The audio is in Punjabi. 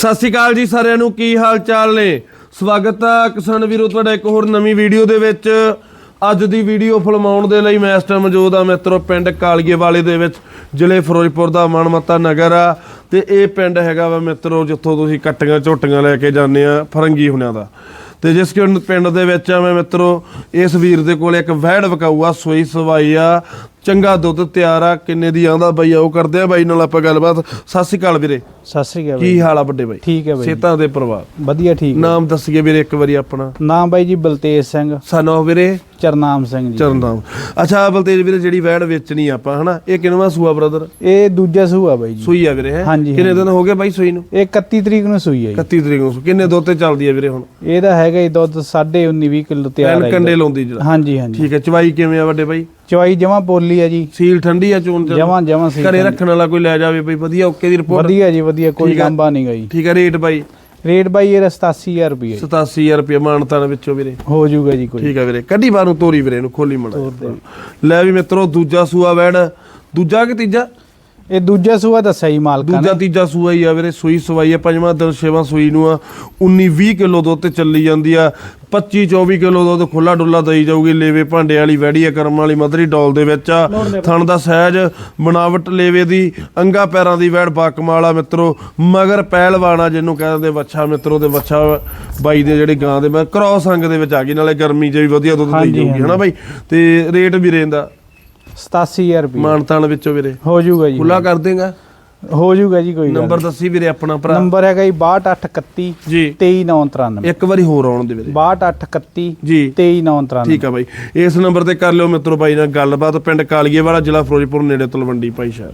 ਸਤਿ ਸ਼੍ਰੀ ਅਕਾਲ ਜੀ ਸਾਰਿਆਂ ਨੂੰ, ਕੀ ਹਾਲ ਚਾਲ ਨੇ? ਸਵਾਗਤ ਹੈ ਕਿਸਾਨ ਵੀਰੋ, ਤੁਹਾਡਾ ਇੱਕ ਹੋਰ ਨਵੀਂ ਵੀਡੀਓ ਦੇ ਵਿੱਚ। ਅੱਜ ਦੀ ਵੀਡੀਓ ਫਿਲਮਾਉਣ ਦੇ ਲਈ ਮੈਂ ਇਸ ਟਾਈਮ ਮੌਜੂਦ ਆ ਮਿੱਤਰੋ, ਪਿੰਡ ਕਾਲੀਏ ਵਾਲੇ ਦੇ ਵਿੱਚ, ਜ਼ਿਲ੍ਹੇ ਫਿਰੋਜ਼ਪੁਰ ਦਾ ਮਨਮੱਤਾ ਨਗਰ ਆ। ਤੇ ਇਹ ਪਿੰਡ ਹੈਗਾ ਵਾ ਮਿੱਤਰੋ, ਜਿੱਥੋਂ ਤੁਸੀਂ ਕੱਟੀਆਂ ਝੋਟੀਆਂ ਲੈ ਕੇ ਜਾਂਦੇ ਆ, ਫਰੰਗੀ ਹੁਣਿਆਂ ਦਾ। ਤੇ ਜਿਸ ਪਿੰਡ ਦੇ ਵਿੱਚ ਆ ਮੈਂ ਮਿੱਤਰੋ, ਇਸ ਵੀਰ ਦੇ ਕੋਲ ਇੱਕ ਵਹਿੜ ਵਕਾਊ ਸੋਈ ਸਵਾਈ ਆ। ਚੰਗਾ ਦੁੱਧ ਤਿਆਰ ਆ ਕਿੰਨੇ ਦੀ ਆਂਦਾ ਬਾਈ ਉਹ ਕਰਦੇ ਆ ਬਾਈ ਨਾਲ ਆਪਾਂ ਗੱਲਬਾਤ। ਸਤਿ ਸ਼੍ਰੀ ਅਕਾਲ ਵੀਰੇ। ਸਤਿ ਸ੍ਰੀ ਅਕਾਲ ਕੀ ਹਾਲ ਆ ਵੱਡੇ ਬਾਈ? ਠੀਕ ਹੈ ਬਾਈ ਸੇਤਾਂ ਦੇ ਪਰਿਵਾਰ। ਵਧੀਆ ਠੀਕ। ਨਾਮ ਦੱਸੀਏ ਵੀਰੇ ਇੱਕ ਵਾਰੀ ਆਪਣਾ। ਨਾਮ ਬਾਈ ਜੀ ਬਲਤੇਜ ਸਿੰਘ। ਸਾਨੂੰ ਵੀਰੇ? ਚਰਨਾਮ ਸਿੰਘ ਜੀ। ਚਰਨਾਮ। ਅੱਛਾ ਬਲਤੇਜ ਵੀਰੇ ਜਿਹੜੀ ਵੈੜ ਵੇਚਣੀ ਆਪਾਂ ਹਨਾ? ਇਹ ਕਿਨਵਾ ਸੂਆ ਬ੍ਰਦਰ ਇਹ ਦੂਜਾ ਸੂਆ ਬਾਈ ਜੀ। ਸੂਈ ਆ ਵੀਰੇ ਹੈ? ਹਾਂਜੀ, ਕਿੰਨੇ ਦਿਨ ਹੋ ਗਏ ਬਾਈ ਸੂਈ ਨੂੰ? ਇਹ 31 ਤਰੀਕ ਨੂੰ ਸੂਈ ਹੈ 31 ਤਰੀਕ ਨੂੰ ਕਿੰਨੇ ਦੁੱਧ ਤੇ ਚੱਲਦੀ ਆ ਵੀਰੇ ਹੁਣ? ਇਹਦਾ ਹੈਗਾ ਜੀ ਦੁੱਧ 19 20 ਕਿਲੋ ਤਿਆਰ ਹੈ ਕੰਡੇ ਲਾਉਂਦੀ ਜਿਹੜਾ। ਹਾਂਜੀ ਹਾਂਜੀ। ਠੀਕ ਹੈ ਚਵਾਈ ਕਿਵੇਂ ਆ ਵੱਡੇ ਬਾਈ? ਚਵਾਈ ਜਮਾ ਪੋਲੀ ਹੈ ਜੀ। ਸੀਲ ਠੰਡੀ ਆ ਚੋਣ ਜਮਾ ਜਮਾ ਸੀ ਘਰੇ ਰੱਖਣ ਵਾਲਾ ਕੋਈ ਲੈ ਜਾਵੇ ਬਈ ਵਧੀਆ ਓਕੇ ਦੀ ਰਿਪੋਰਟ ਵਧੀਆ ਜੀ ਵਧੀਆ ਕੋਈ। ਲੰਬਾ ਨਹੀਂ ਗਈ ਠੀਕ ਹੈ ਰੇਟ ਬਾਈ। ਰੇਟ ਬਾਈ ਇਹਦਾ 87000 ਰੁਪਏ 87000 ਰੁਪਏ ਮਾਨਤਾਨ ਵਿੱਚੋਂ ਵੀਰੇ। ਹੋ ਜਾਊਗਾ ਜੀ ਕੋਈ। ਠੀਕ ਹੈ ਵੀਰੇ ਕੱਢੀ ਬਾਹਰੋਂ ਤੋਰੀ ਵੀਰੇ ਨੂੰ ਖੋਲੀ ਦੇ। ਲੈ ਵੀ ਮਿੱਤਰੋ ਦੂਜਾ ਸੂਆ ਵੈੜ। ਦੂਜਾ ਕਿ ਤੀਜਾ? ਇਹ ਦੂਜਾ ਸੂਆ ਦੱਸਿਆ ਜੀ ਮਾਲਕਾਂ ਦੂਜਾ ਨੇ ਤੀਜਾ ਸੂਆ ਹੀ ਆ ਵੀਰੇ ਸੂਈ ਸਵਾਈ ਆ ਪੰਜਵਾਂ ਦਿਨ ਛੇਵਾਂ ਸੂਈ ਨੂੰ ਆ। 19 20 ਕਿਲੋ ਦੁੱਧ ਤੇ ਚੱਲੀ ਜਾਂਦੀ ਆ। 25 24 ਕਿਲੋ ਦੁੱਧ ਖੁੱਲਾ ਡੁੱਲਾ ਦਈ ਜਾਊਗੀ ਲੇਵੇ ਭਾਂਡੇ ਵਾਲੀ ਵੈੜੀ ਆ ਕਰਮ ਵਾਲੀ ਮਧਰੀ ਡੋਲ ਦੇ ਵਿੱਚ ਆ। ਥਣ ਦਾ ਸਹਿਜ ਬਣਾਵਟ ਲੇਵੇ ਦੀ ਅੰਗਾ ਪੈਰਾਂ ਦੀ ਵੈੜ ਬਾਕਮਾਲ ਆ ਮਿੱਤਰੋ। ਮਗਰ ਪਹਿਲਵਾਨ ਜਿਹਨੂੰ ਕਹਿੰਦੇ ਵੱਛਾ ਮਿੱਤਰੋ ਦੇ ਵੱਛਾ ਬਾਈ ਦੇ ਜਿਹੜੇ ਗਾਂ ਦੇ ਮੈਂ ਕ੍ਰੋਸ ਅੰਗ ਦੇ ਵਿੱਚ ਆ ਗਈ ਨਾਲੇ ਗਰਮੀ 'ਚ ਵੀ ਵਧੀਆ ਦੁੱਧ ਦਈ ਜਾਊਗੀ ਹਨਾ ਬਾਈ? ਤੇ ਰੇਟ ਵੀ ਰਹਿੰਦਾ। 87000 ਰੁਪਏ ਮਾਨਤਾਨ ਵਿੱਚੋਂ ਵੀਰੇ। ਹੋ ਜਾਊਗਾ ਜੀ। ਖੁੱਲਾ ਕਰ ਦੇਗਾ? ਹੋ ਜਾਊਗਾ ਜੀ ਕੋਈ ਗੱਲ ਨੰਬਰ ਦੱਸੀ ਵੀਰੇ ਆਪਣਾ। ਭਰਾ। ਨੰਬਰ ਹੈਗਾ ਜੀ 6231 ਜੀ। 23993 ਇੱਕ ਵਾਰੀ ਹੋਰ ਆਉਣ ਦੇ ਵੀਰੇ। 6231 ਜੀ। 23993 ਠੀਕ ਆ ਬਾਈ। ਇਸ ਨੰਬਰ ਤੇ ਕਰ ਲਿਓ ਮਿੱਤਰੋ ਬਾਈ ਨਾਲ ਗੱਲਬਾਤ। ਪਿੰਡ ਕਾਲੀਏ ਵਾਲਾ ਜ਼ਿਲ੍ਹਾ ਫਿਰੋਜ਼ਪੁਰ ਨੇੜੇ ਤਲਵੰਡੀ ਭਾਈ ਸ਼ਹਿਰ